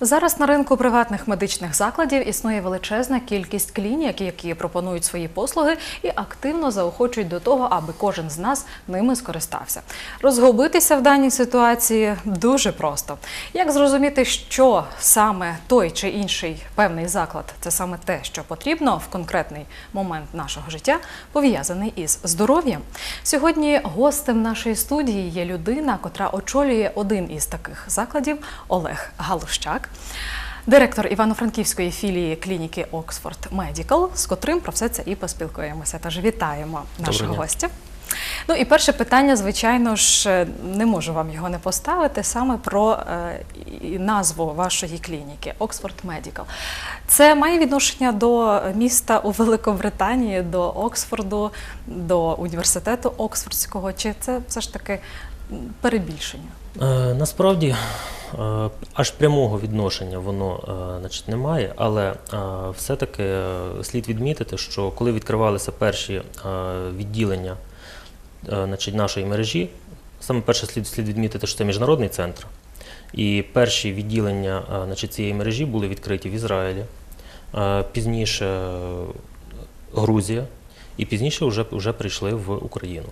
Зараз на ринку приватних медичних закладів існує величезна кількість клінік, які пропонують свої послуги і активно заохочують до того, аби кожен з нас ними скористався. Розгубитися в даній ситуації дуже просто. Як зрозуміти, що саме той чи інший певний заклад це саме те, що потрібно в конкретний момент нашого життя, пов'язаний із здоров'ям. Сьогодні гостем нашої студії є людина, котра очолює один із таких закладів Олег Галущак. Директор Івано-Франківської філії клініки Оксфорд Медікал, з котрим про все це і поспілкуємося. Тож вітаємо нашого гостя. Ну і перше питання, звичайно ж, не можу вам його не поставити саме про е, назву вашої клініки Оксфорд Медікал. Це має відношення до міста у Великобританії, до Оксфорду, до університету Оксфордського, чи це все ж таки перебільшення? Е, Насправді е, аж прямого відношення воно е, значить, немає, але все-таки слід відмітити, що коли відкривалися перші відділення значить, нашої мережі, саме перше слід, слід відмітити, що це міжнародний центр. І перші відділення значить, цієї мережі були відкриті в Ізраїлі, пізніше Грузія, і пізніше вже, вже прийшли в Україну.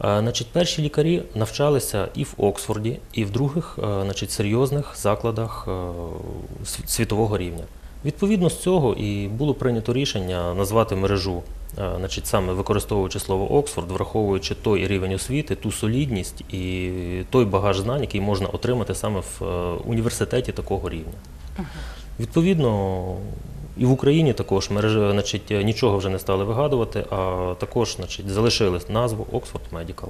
Е, Значить, перші лікарі навчалися і в Оксфорді, і в других е, значить, серйозних закладах е, світового рівня. Відповідно з цього і було прийнято рішення назвати мережу, значить, саме використовуючи слово Оксфорд, враховуючи той рівень освіти, ту солідність і той багаж знань, який можна отримати саме в університеті такого рівня. Відповідно, і в Україні також мережа, значить, нічого вже не стали вигадувати, а також значить, залишили назву Oxford Medical.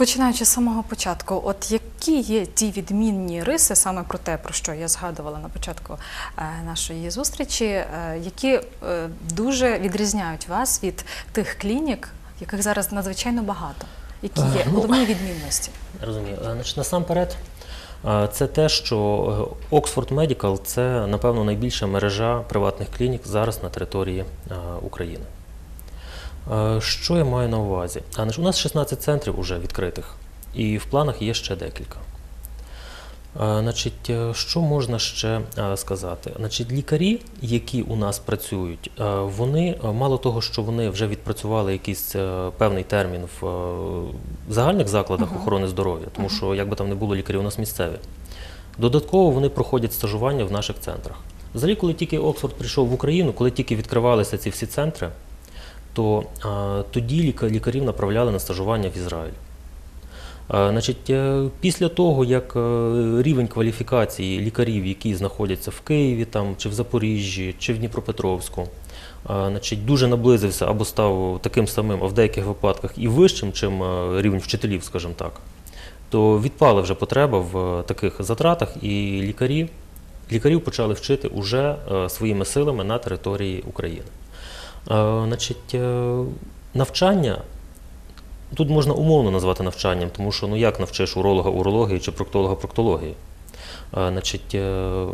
Починаючи з самого початку, от які є ті відмінні риси, саме про те, про що я згадувала на початку е, нашої зустрічі, е, які е, дуже відрізняють вас від тих клінік, яких зараз надзвичайно багато, які є ну, головні відмінності? Розумію. Значить, насамперед, це те, що е, Oxford Medical – це, напевно, найбільша мережа приватних клінік зараз на території України. Що я маю на увазі? У нас 16 центрів вже відкритих, і в планах є ще декілька. Е, Значить, е, що можна ще е, сказати? Значить, лікарі, які у нас працюють, вони мало того, що вони вже відпрацювали якийсь певний термін в загальних закладах Мгм. охорони здоров'я, тому що як би там не було лікарі, у нас місцеві. Додатково вони проходять стажування в наших центрах. Взагалі, коли тільки Оксфорд прийшов в Україну, коли тільки відкривалися ці всі центри, то тоді лікарів направляли на стажування в Ізраїль. Е, Значить, е, після того, як е, рівень кваліфікації лікарів, які знаходяться в Києві там, чи в Запоріжжі, чи в Дніпропетровську, значить, дуже наблизився або став таким самим, а в деяких випадках і вищим, чим рівень вчителів, скажімо так, то відпала вже потреба в таких затратах, і лікарі, лікарів почали вчити уже своїми силами на території України. Значить, навчання Тут можна умовно назвати навчанням, тому що ну як навчиш уролога урології чи проктолога проктології? Значить, е,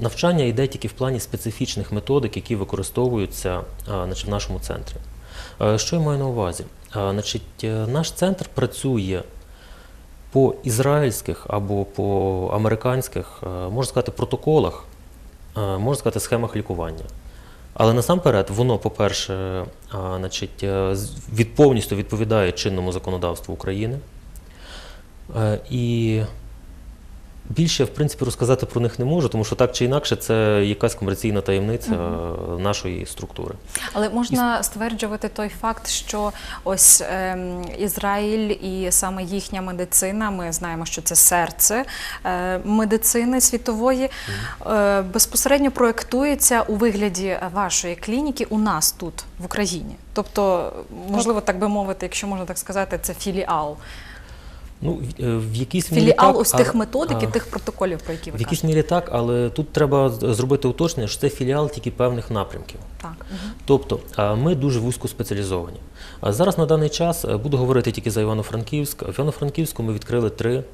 навчання йде тільки в плані специфічних методик, які використовуються значить, в нашому центрі. Що я маю на увазі? Значить, е, наш центр працює по ізраїльських або по американських, е, можна сказати, протоколах, можна сказати, схемах лікування. Але насамперед воно, по-перше, значить, е, від повністю відповідає чинному законодавству України. Е, І більше, в принципі, розказати про них не можу, тому що так чи інакше це якась комерційна таємниця е, нашої структури. Але можна стверджувати той факт, що ось ем, Ізраїль і саме їхня медицина, ми знаємо, що це серце е, медицини світової, е, безпосередньо проєктується у вигляді вашої клініки у нас тут, в Україні. Тобто, можливо, так би мовити, якщо можна так сказати, це філіал. Ну, в- е, якійсь мірі Філіал так, ось а- тих методик і тих протоколів, про які ви В якійсь кажете. мірі так, але тут треба зробити уточнення, що це філіал тільки певних напрямків. Так. Тобто ми дуже вузько спеціалізовані. А Зараз на даний час е, буду говорити тільки за Івано-Франківськ. В Івано-Франківську ми відкрили три,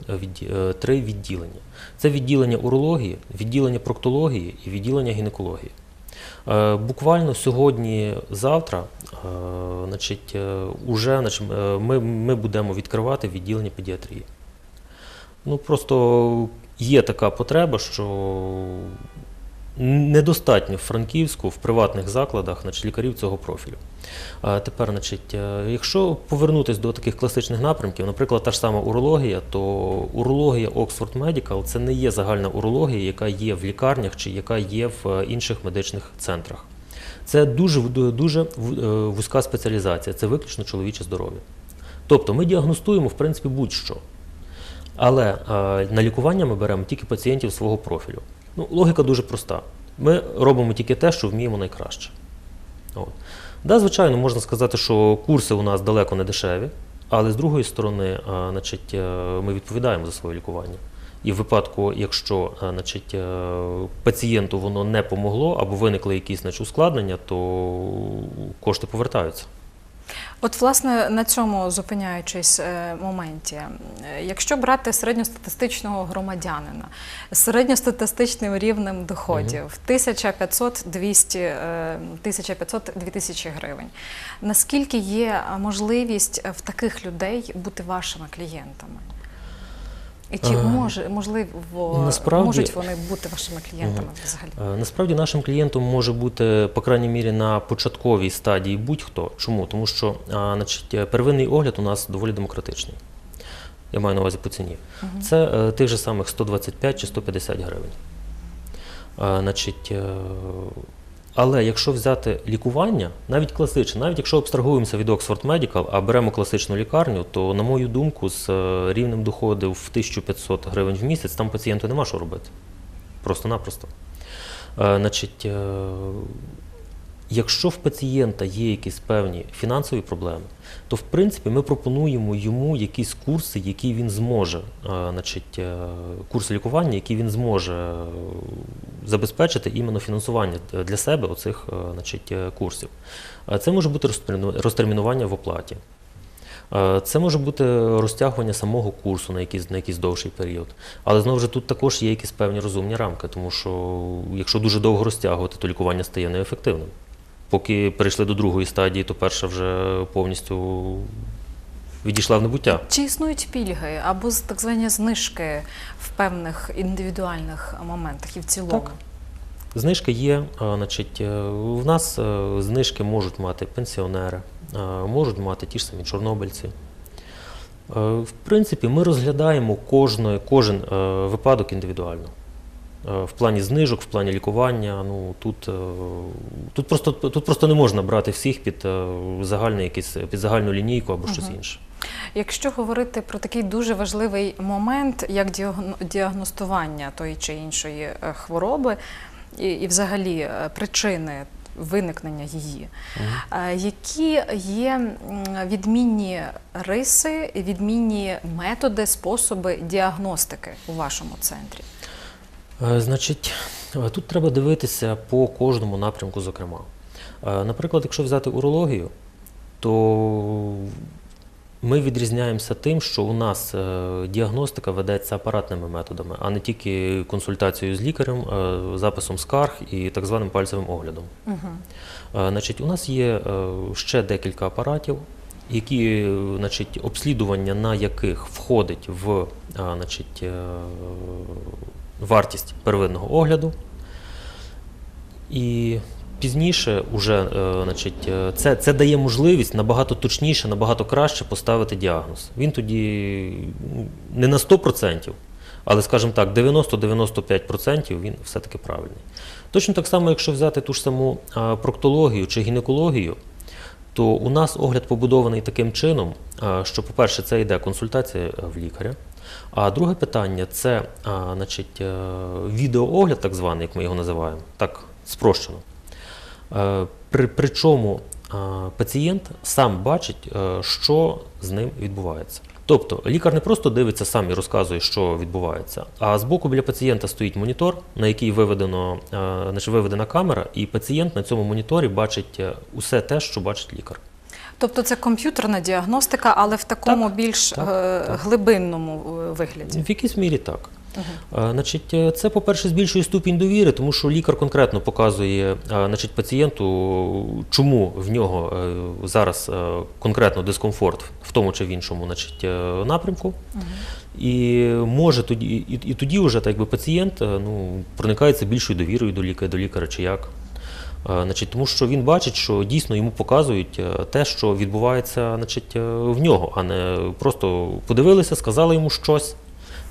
е, три відділення: це відділення урології, відділення проктології і відділення гінекології. Буквально сьогодні-завтра, значить, е, уже значить, е, ми, ми будемо відкривати відділення педіатрії. Ну просто є така потреба, що недостатньо в Франківську в приватних закладах значить, лікарів цього профілю. А тепер, значить, е, якщо повернутися до таких класичних напрямків, наприклад, та ж сама урологія, то урологія Oxford Medical це не є загальна урологія, яка є в лікарнях чи яка є в е, інших медичних центрах. Це дуже, дуже е, вузька спеціалізація, це виключно чоловіче здоров'я. Тобто ми діагностуємо, в принципі, будь-що. Але е, на лікування ми беремо тільки пацієнтів свого профілю. Ну, логіка дуже проста. Ми робимо тільки те, що вміємо найкраще. От. Да, звичайно, можна сказати, що курси у нас далеко не дешеві, але з другої сторони, е, значить, ми відповідаємо за своє лікування. І в випадку, якщо е, значить, е, пацієнту воно не помогло або виникли якісь значить, ускладнення, то кошти повертаються. От, власне, на цьому зупиняючись е, моменті, якщо брати середньостатистичного громадянина з середньостатистичним рівнем доходів 1500-200, е, 1500-2000 гривень, наскільки є можливість в таких людей бути вашими клієнтами? Чи Е, може, можливо, насправді- можуть вони бути вашими клієнтами взагалі? Е, Насправді нашим клієнтом може бути, по крайній мірі, на початковій стадії будь-хто. Чому? Тому що значить, е, первинний огляд у нас доволі демократичний. Я маю на увазі по ціні. Це е, тих же самих 125 чи 150 гривень. Е, значить, е, але якщо взяти лікування, навіть класичне, навіть якщо абстрагуємося від Oxford Medical, а беремо класичну лікарню, то, на мою думку, з е, рівнем доходу в 1500 гривень в місяць там пацієнту нема що робити. Просто-напросто. Е, Значить, е, якщо в пацієнта є якісь певні фінансові проблеми, то в принципі ми пропонуємо йому якісь курси, які він зможе, е, значить, е, курси лікування, які він зможе е, забезпечити іменно фінансування для себе оцих значить, курсів. Це може бути розтерміну- розтермінування в оплаті. Це може бути розтягування самого курсу на якийсь, на якийсь довший період. Але знову ж тут також є якісь певні розумні рамки, тому що якщо дуже довго розтягувати, то лікування стає неефективним. Поки перейшли до другої стадії, то перша вже повністю відійшла в небуття. Чи існують пільги або так звані знижки в певних індивідуальних моментах і в цілому? Так. Знижки є, значить, е, в нас е, знижки можуть мати пенсіонери, е, можуть мати ті ж самі чорнобильці. В принципі, ми розглядаємо кожен е, випадок індивідуально. Е, В плані знижок, в плані лікування. Ну, тут, е, тут, просто, тут просто не можна брати всіх під, е, загальний якийсь, під загальну лінійку або щось Мгм. інше. Якщо говорити про такий дуже важливий момент, як діагно- діагностування тої чи іншої хвороби, і, і взагалі причини виникнення її, е, які є відмінні риси, відмінні методи, способи діагностики у вашому центрі? Е, Значить, е, тут треба дивитися по кожному напрямку, зокрема. Е, Наприклад, якщо взяти урологію, то ми відрізняємося тим, що у нас діагностика ведеться апаратними методами, а не тільки консультацією з лікарем, записом скарг і так званим пальцевим оглядом. Угу. Значить, у нас є ще декілька апаратів, які, значить, обслідування на яких входить в значить, вартість первинного огляду. І пізніше уже, е, значить, е, це, це дає можливість набагато точніше, набагато краще поставити діагноз. Він тоді ну, не на 100%, але, скажімо так, 90-95% він все-таки правильний. Точно так само, якщо взяти ту ж саму проктологію чи гінекологію, то у нас огляд побудований таким чином, що, по-перше, це йде консультація е, в лікаря. А друге питання це а, значить, е, відеоогляд, так званий, як ми його називаємо, так спрощено. Е, При, причому пацієнт сам бачить, е, що з ним відбувається. Тобто лікар не просто дивиться сам і розказує, що відбувається, а збоку біля пацієнта стоїть монітор, на який виведено, значить, виведена камера, і пацієнт на цьому моніторі бачить усе те, що бачить лікар. Тобто це комп'ютерна діагностика, але в такому Так, більш так, е, так. глибинному е, вигляді. В якійсь мірі так. Е, Значить, е, це, по-перше, збільшує ступінь довіри, тому що лікар конкретно показує значить, пацієнту, чому в нього зараз конкретно дискомфорт в тому чи в іншому значить, напрямку. І може тоді, і, і тоді вже так якби пацієнт ну, проникається більшою довірою до лікаря, до лікаря чи як. Е, Значить, тому що він бачить, що дійсно йому показують е, те, що відбувається значить, е, в нього, а не просто подивилися, сказали йому щось,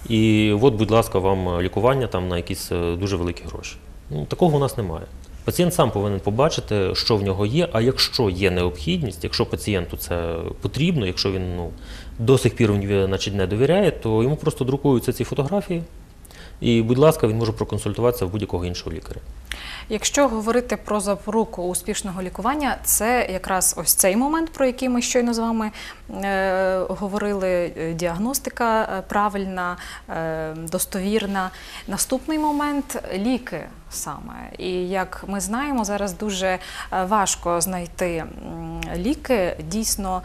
і от, будь ласка, вам лікування там на якісь дуже великі гроші. Ну, такого у нас немає. Пацієнт сам повинен побачити, що в нього є, а якщо є необхідність, якщо пацієнту це потрібно, якщо він ну, до сих пір значить, не довіряє, то йому просто друкуються ці фотографії, і, будь ласка, він може проконсультуватися в будь-якого іншого лікаря. Якщо говорити про запоруку успішного лікування, це якраз ось цей момент, про який ми щойно з вами е, говорили. е, Діагностика е, правильна, е, достовірна. Наступний момент ліки саме. І як ми знаємо, зараз дуже е, важко знайти ліки дійсно.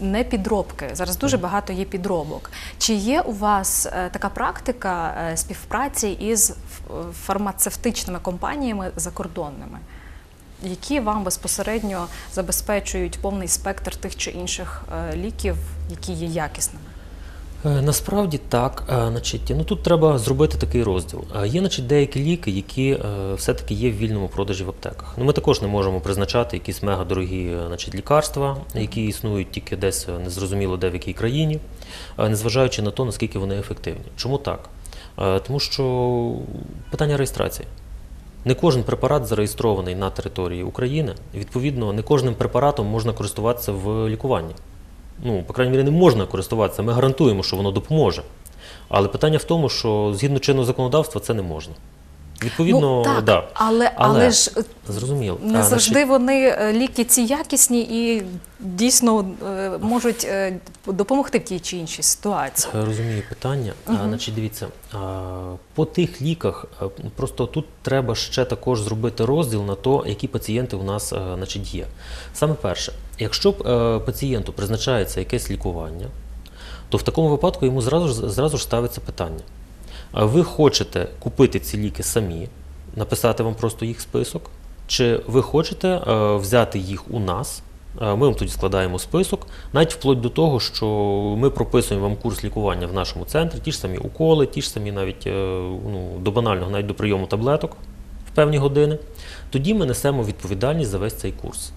Не підробки. Зараз дуже багато є підробок. Чи є у вас е, така практика е, співпраці із фармацевтичними компаніями закордонними, які вам безпосередньо забезпечують повний спектр тих чи інших е, ліків, які є якісними? Е, Насправді так. Е, Значить, ну тут треба зробити такий розділ. Е, Є значить, деякі ліки, які все-таки є в вільному продажі в аптеках. Ну, ми також не можемо призначати якісь мега-дорогі е, значить, лікарства, які існують тільки десь незрозуміло де в якій країні, незважаючи на те, наскільки вони ефективні. Чому так? Тому що питання реєстрації. Не кожен препарат зареєстрований на території України. Відповідно, не кожним препаратом можна користуватися в лікуванні. Ну, по крайній мірі, не можна користуватися. Ми гарантуємо, що воно допоможе. Але питання в тому, що згідно чинного законодавства це не можна. Відповідно, ну, так, да. але, але, Але ж е, зрозуміло. не А, завжди значить, вони е, ліки ці якісні і дійсно е, можуть допомогти в тій чи іншій ситуації. Розумію питання. А, значить, дивіться, а, по тих ліках просто тут треба ще також зробити розділ на то, які пацієнти у нас значить, є. Саме перше, якщо б пацієнту призначається якесь лікування, то в такому випадку йому зразу ж зразу ж ставиться питання. Ви хочете купити ці ліки самі, написати вам просто їх список, чи ви хочете е, взяти їх у нас? Е, Ми вам тоді складаємо список, навіть вплоть до того, що ми прописуємо вам курс лікування в нашому центрі, ті ж самі уколи, ті ж самі навіть е, ну, до банального, навіть до прийому таблеток в певні години. Тоді ми несемо відповідальність за весь цей курс.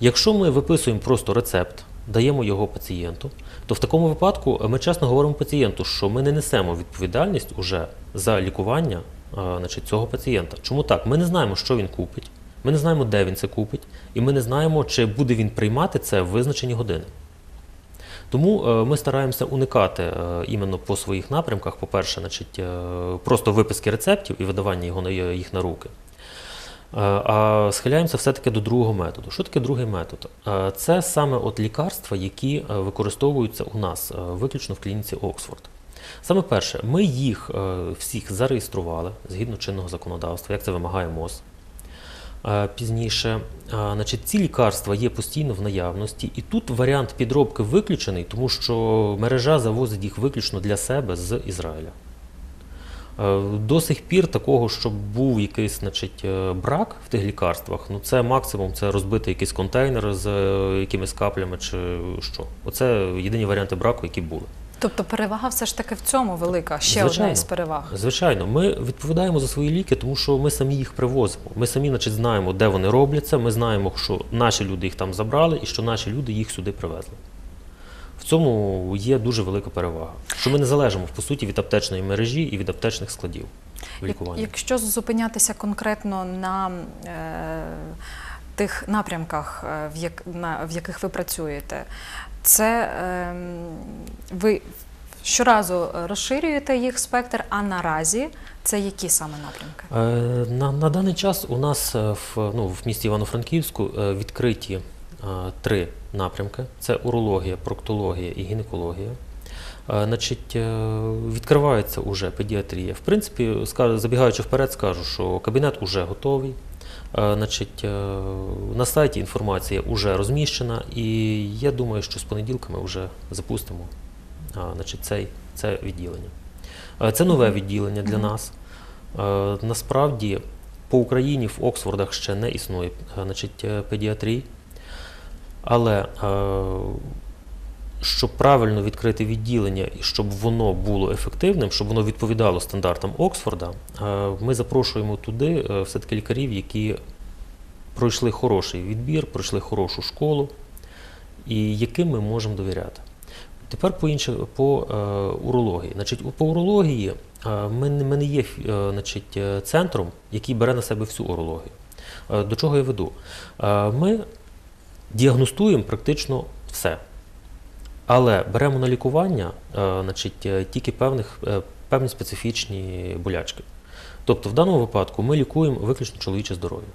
Якщо ми виписуємо просто рецепт, даємо його пацієнту, то в такому випадку ми чесно говоримо пацієнту, що ми не несемо відповідальність уже за лікування е, значить, цього пацієнта. Чому так? Ми не знаємо, що він купить, ми не знаємо, де він це купить, і ми не знаємо, чи буде він приймати це в визначені години. Тому е, ми стараємося уникати е, іменно по своїх напрямках, по-перше, е, просто виписки рецептів і видавання його їх на руки. Е, А схиляємося все-таки до другого методу. Що таке другий метод? Е, Це саме от лікарства, які е, використовуються у нас виключно в клініці Оксфорд. Саме перше, ми їх всіх зареєстрували згідно чинного законодавства, як це вимагає МОЗ. Пізніше, значить, ці лікарства є постійно в наявності, і тут варіант підробки виключений, тому що мережа завозить їх виключно для себе з Ізраїля. Е, До сих пір такого, щоб був якийсь значить, е, брак в тих лікарствах, ну це максимум це розбити якийсь контейнер з е, якимись каплями чи що. Оце єдині варіанти браку, які були. Тобто перевага все ж таки в цьому велика, ще одна із переваг. Звичайно, ми відповідаємо за свої ліки, тому що ми самі їх привозимо. Ми самі, значить, знаємо, де вони робляться. Ми знаємо, що наші люди їх там забрали і що наші люди їх сюди привезли. Цьому є дуже велика перевага. Що ми не залежимо по суті від аптечної мережі і від аптечних складів лікуванні. Якщо зупинятися конкретно на е, тих напрямках, е, в, як, на, в яких ви працюєте, це е, ви щоразу розширюєте їх спектр, а наразі це які саме напрямки? Е, На, на даний час у нас в, ну, в місті Івано-Франківську відкриті три напрямки: це урологія, проктологія і гінекологія. Значить, е, відкривається уже педіатрія. В принципі, забігаючи вперед, скажу, що кабінет уже готовий. Значить, е, на сайті інформація вже розміщена, і я думаю, що з понеділка ми вже запустимо значить, цей, це відділення. Це нове відділення для нас. Насправді по Україні в Оксфордах ще не існує значить, е, педіатрії. Але е, щоб правильно відкрити відділення і щоб воно було ефективним, щоб воно відповідало стандартам Оксфорда, е, ми запрошуємо туди е, все-таки лікарів, які пройшли хороший відбір, пройшли хорошу школу, і яким ми можемо довіряти. Тепер по інше, по е, урології. Значить, по урології ми, ми не є значить, центром, який бере на себе всю урологію. До чого я веду? Ми діагностуємо практично все. Але беремо на лікування е, значить, е, тільки певних, е, певні специфічні болячки. Тобто, в даному випадку ми лікуємо виключно чоловіче здоров'я.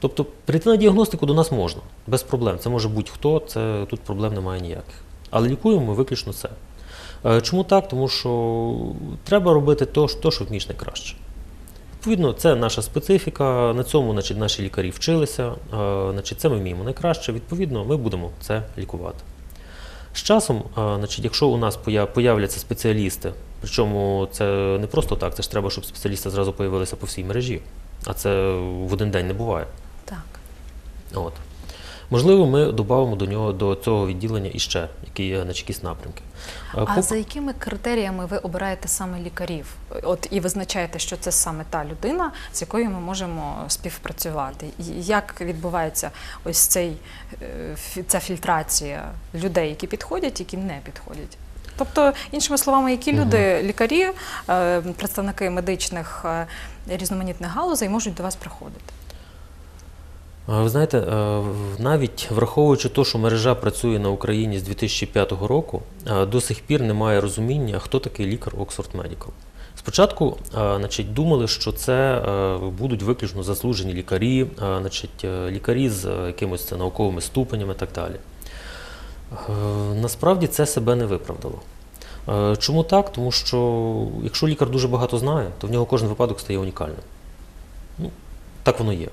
Тобто прийти на діагностику до нас можна, без проблем. Це може будь-хто, це, тут проблем немає ніяких. Але лікуємо ми виключно це. Чому так? Тому що треба робити то, що вмієш найкраще. Відповідно, це наша специфіка, на цьому значить, наші лікарі вчилися, е, значить, це ми вміємо найкраще, відповідно, ми будемо це лікувати. З часом, е, значить, якщо у нас появляться спеціалісти, причому це не просто так, це ж треба, щоб спеціалісти зразу появилися по всій мережі, а це в один день не буває. Так. От. Можливо, ми додамо до нього до цього відділення іще які, е, значить, якісь напрямки. А по- за якими критеріями ви обираєте саме лікарів? От і визначаєте, що це саме та людина, з якою ми можемо співпрацювати. І Як відбувається ось цей е, ця фільтрація людей, які підходять, які не підходять? Тобто, іншими словами, які люди, лікарі, е, представники медичних е, різноманітних галузей можуть до вас приходити? Ви знаєте, е, навіть враховуючи те, що мережа працює на Україні з 2005 року, е, до сих пір немає розуміння, хто такий лікар Oxford Medical. Спочатку е, значить, думали, що це будуть виключно заслужені лікарі, значить, лікарі з якимось науковими ступенями і так далі. Насправді це себе не виправдало. Чому так? Тому що якщо лікар дуже багато знає, то в нього кожен випадок стає унікальним. Ну, так воно є.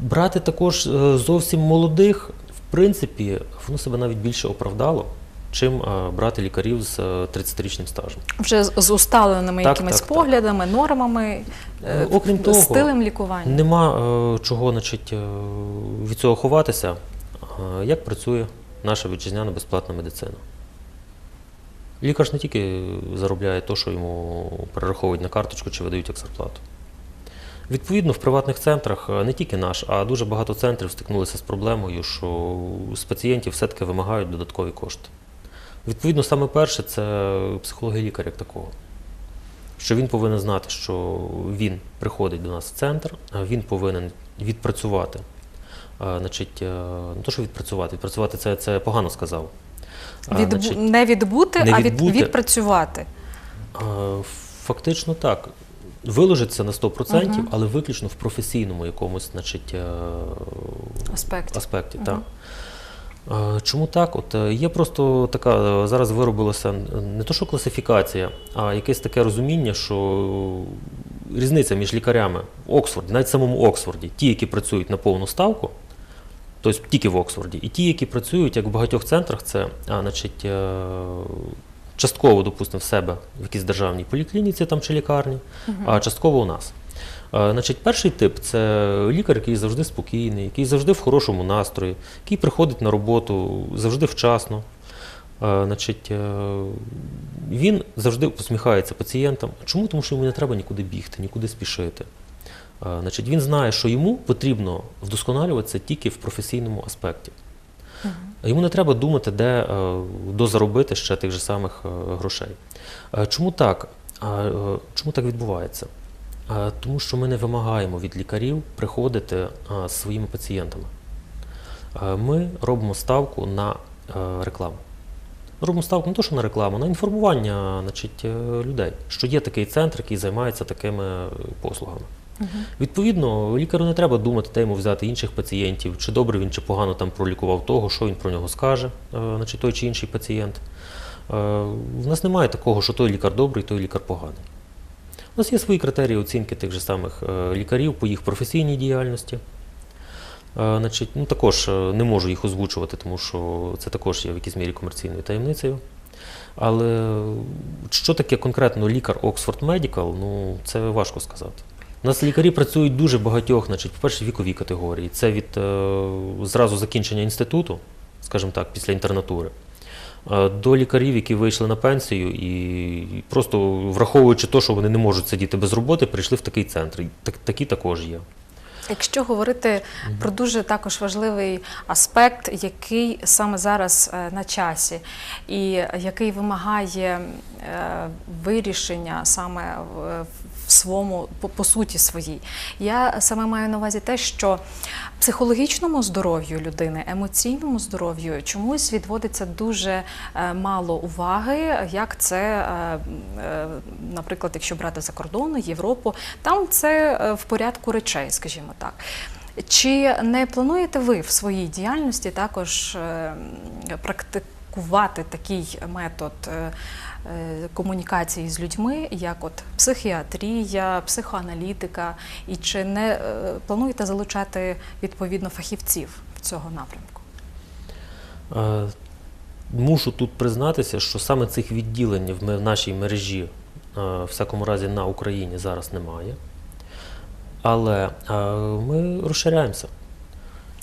Брати також е, зовсім молодих, в принципі, воно себе навіть більше оправдало, чим е, брати лікарів з е, 30-річним стажем. Вже з усталеними Так, якимись так, так. поглядами, нормами, е, Е, окрім того, стилем лікування. Нема е, чого значить, е, від цього ховатися, е, як працює наша вітчизняна безплатна медицина. Лікар ж не тільки заробляє те, що йому перераховують на карточку чи видають як зарплату. Відповідно, в приватних центрах е, не тільки наш, а дуже багато центрів стикнулися з проблемою, що з пацієнтів все-таки вимагають додаткові кошти. Відповідно, саме перше це психологія лікаря як такого. Що він повинен знати, що він приходить до нас в центр, він повинен відпрацювати. Значить, е, не то, що відпрацювати, відпрацювати це, це погано сказав. Відбу... значить, не відбути, не а від... відбути. відпрацювати. Фактично так. Виложиться на 100%, Мгм. але виключно в професійному якомусь значить, е, Аспекті. аспекті. Мгм. Так. Е, Чому так? От е, є просто така, зараз виробилася не то, що класифікація, а якесь таке розуміння, що різниця між лікарями в Оксфорді, навіть в самому Оксфорді, ті, які працюють на повну ставку, тобто тільки в Оксфорді, і ті, які працюють, як в багатьох центрах, це а, значить, частково, допустимо, в себе в якійсь державній поліклініці там, чи лікарні, а частково у нас. Е, Значить, перший тип це лікар, який завжди спокійний, який завжди в хорошому настрої, який приходить на роботу завжди вчасно. Е, Значить, е, він завжди посміхається пацієнтам. Чому? Тому що йому не треба нікуди бігти, нікуди спішити. Значить, він знає, що йому потрібно вдосконалюватися тільки в професійному аспекті. Йому не треба думати, де е, дозаробити ще тих же самих е, грошей. Е, Чому так? Чому так відбувається? Тому що ми не вимагаємо від лікарів приходити з своїми пацієнтами. Ми робимо ставку на рекламу. Робимо ставку не то, що на рекламу, на інформування значить, людей, що є такий центр, який займається такими е, Відповідно, лікарю не треба думати, де йому взяти інших пацієнтів, чи добре він чи погано там пролікував того, що він про нього скаже, е, значить, той чи інший пацієнт. Е, В нас немає такого, що той лікар добрий, той лікар поганий. У нас є свої критерії оцінки тих же самих е, лікарів по їх професійній діяльності. Значить, ну, також не можу їх озвучувати, тому що це також є в якійсь мірі комерційною таємницею. Але що таке конкретно лікар Oxford Medical, ну це важко сказати. У нас лікарі працюють дуже багатьох, значить, по-перше, вікові категорії. Це від е, зразу закінчення інституту, скажімо так, після інтернатури, е, до лікарів, які вийшли на пенсію і просто враховуючи те, що вони не можуть сидіти без роботи, прийшли в такий центр. Так, такі також є. Якщо говорити про дуже також важливий аспект, який саме зараз е, на часі, і який вимагає вирішення саме своєму по, по суті своїй, я саме маю на увазі те, що психологічному здоров'ю людини, емоційному здоров'ю чомусь відводиться дуже е, мало уваги, як це, е, е, наприклад, якщо брати за кордону, Європу, там це в порядку речей, скажімо так. Чи не плануєте ви в своїй діяльності також практикувати такий метод комунікації з людьми, як от психіатрія, психоаналітика, і чи не е, плануєте залучати відповідно фахівців цього напрямку? Е, Мушу тут признатися, що саме цих відділень в нашій мережі, е, в всякому разі, на Україні зараз немає. Але е, ми розширяємося.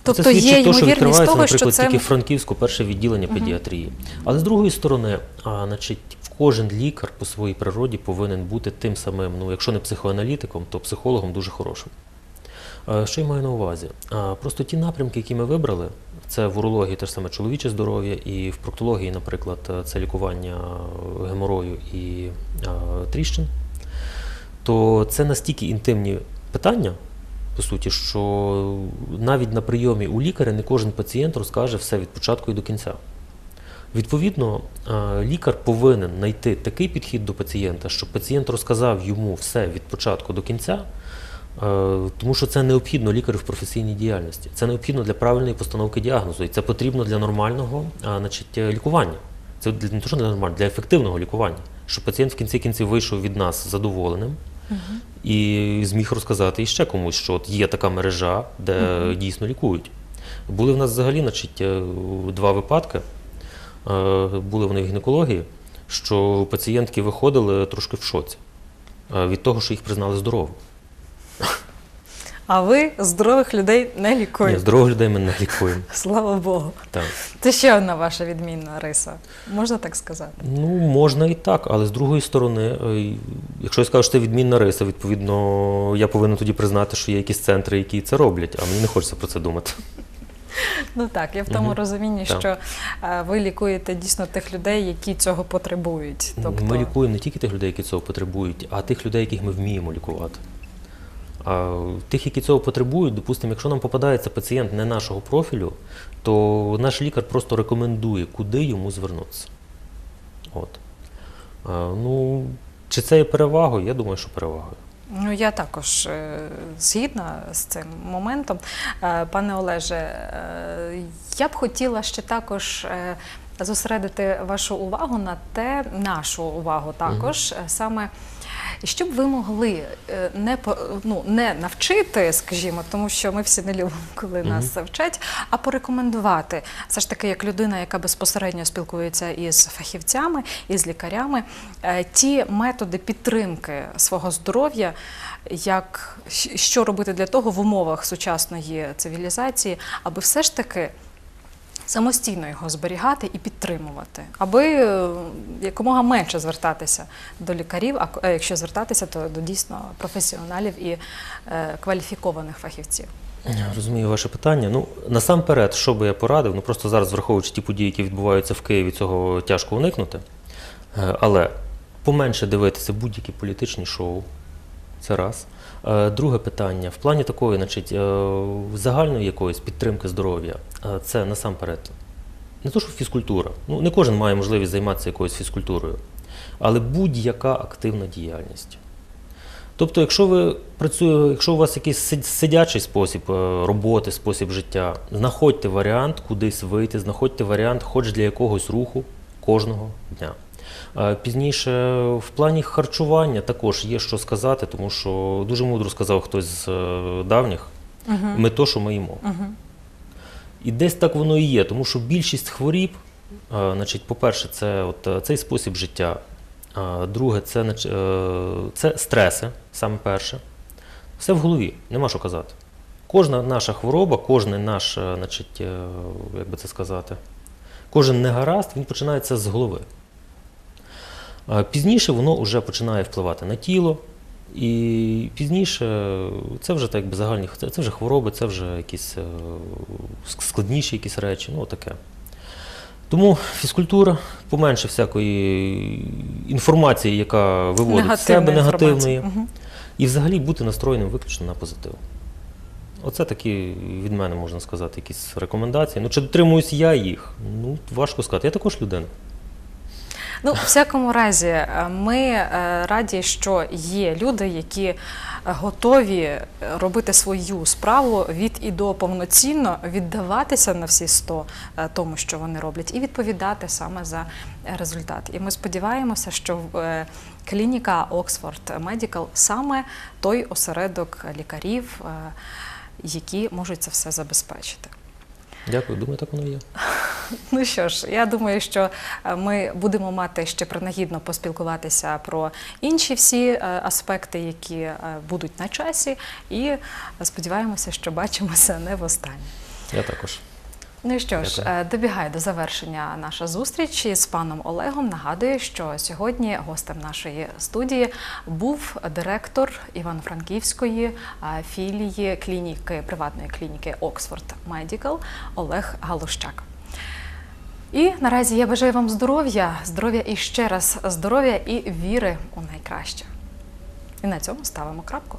Тобто це свідчить є те, що відкривається, того, наприклад, що це тільки в Франківську перше відділення педіатрії. Але з другої сторони, а, значить, кожен лікар по своїй природі повинен бути тим самим, ну, якщо не психоаналітиком, то психологом дуже хорошим. Е, Що я маю на увазі? А, Просто ті напрямки, які ми вибрали, це в урології те ж саме чоловіче здоров'я, і в проктології, наприклад, це лікування геморою і е, тріщин, то це настільки інтимні питання, по суті, що навіть на прийомі у лікаря не кожен пацієнт розкаже все від початку і до кінця. Відповідно, е, лікар повинен знайти такий підхід до пацієнта, щоб пацієнт розказав йому все від початку до кінця, е, тому що це необхідно лікарю в професійній діяльності. Це необхідно для правильної постановки діагнозу, і це потрібно для нормального значить, е, лікування. Це не то, що для нормального, для ефективного лікування, щоб пацієнт в кінці кінців вийшов від нас задоволеним і зміг розказати іще комусь, що от є така мережа, де дійсно лікують. Були в нас взагалі значить, е, два випадки. Е, Були вони в гінекології, що пацієнтки виходили трошки в шоці е, від того, що їх признали здоровими. А ви здорових людей не Ні, лікуєте. здорових людей ми не лікуємо. Слава Богу. Так. Це ще одна ваша відмінна риса. Можна так сказати? Ну, можна і так, але з другої сторони, е, якщо я скажу, що це відмінна риса, відповідно, я повинен тоді признати, що є якісь центри, які це роблять, а мені не хочеться про це думати. Ну так, я в тому Мгм. розумінні, Так. що е, ви лікуєте дійсно тих людей, які цього потребують. Тобто, Ми лікуємо не тільки тих людей, які цього потребують, а тих людей, яких ми вміємо лікувати. Тих, які цього потребують, допустимо, якщо нам попадається пацієнт не нашого профілю, то наш лікар просто рекомендує, куди йому звернутися. От. Ну, чи це є перевагою? Я думаю, що перевагою. Ну, я також е, згідна з цим моментом. Е, Пане Олеже, е, я б хотіла ще також зосередити вашу увагу на те, нашу увагу також, е, саме. Що б ви могли е, не ну, не навчити, скажімо, тому що ми всі не любимо, коли нас вчать, а порекомендувати. Все ж таки, як людина, яка безпосередньо спілкується із фахівцями, із лікарями, е, ті методи підтримки свого здоров'я, як що робити для того в умовах сучасної цивілізації, аби все ж таки самостійно його зберігати і підтримувати, аби е, якомога менше звертатися до лікарів, а е, якщо звертатися, то до дійсно професіоналів і е, кваліфікованих фахівців. Я Розумію ваше питання. Ну, насамперед, що би я порадив, ну просто зараз, враховуючи ті події, які відбуваються в Києві, цього тяжко уникнути. Але поменше дивитися будь-які політичні шоу. Це раз. Е, Друге питання. В плані такої, значить, е, загальної якоїсь підтримки здоров'я, е, це насамперед. Не то, що фізкультура. Ну, не кожен має можливість займатися якоюсь фізкультурою, але будь-яка активна діяльність. Тобто, якщо ви працює, якщо у вас якийсь сидячий спосіб роботи, спосіб життя, знаходьте варіант кудись вийти, знаходьте варіант хоч для якогось руху кожного дня. Е, Пізніше в плані харчування також є що сказати, тому що дуже мудро сказав хтось з е, давніх, ми то, що ми їмо. І десь так воно і є, тому що більшість хворіб Е, Значить, по-перше, це от, цей спосіб життя. Друге, це, це стреси, саме перше. Все в голові, нема що казати. Кожна наша хвороба, кожен наш, значить, як би це сказати, кожен негаразд, він починається з голови. Пізніше воно вже починає впливати на тіло, і пізніше це вже так якби загальні це, вже хвороби, це вже якісь е, складніші якісь речі, ну таке. Тому фізкультура поменше всякої інформації, яка виводить з себе негативної. Мгм. і взагалі бути настроєним виключно на позитив. Оце такі від мене можна сказати, якісь рекомендації. Ну, чи дотримуюсь я їх? Ну, важко сказати. Я також людина. Ну, в всякому разі, е, ми е, раді, що є люди, які е, готові робити свою справу від і до повноцінно, віддаватися на всі сто тому, що вони роблять, і відповідати саме за результат. І ми сподіваємося, що клініка Oxford Medical саме той осередок лікарів, які можуть це все забезпечити. Дякую, думаю, так воно і є. Ну що ж, я думаю, що е, ми будемо мати ще принагідно поспілкуватися про інші всі е, аспекти, які е, будуть на часі, і сподіваємося, що бачимося не востаннє. Я також. Ну що ж, Дякую. е, добігає до завершення наша зустріч із паном Олегом. Нагадую, що сьогодні гостем нашої студії був директор Івано-Франківської е, філії клініки приватної клініки Oxford Medical Олег Галущак. І наразі я бажаю вам здоров'я, здоров'я і ще раз здоров'я і віри у найкраще. І на цьому ставимо крапку.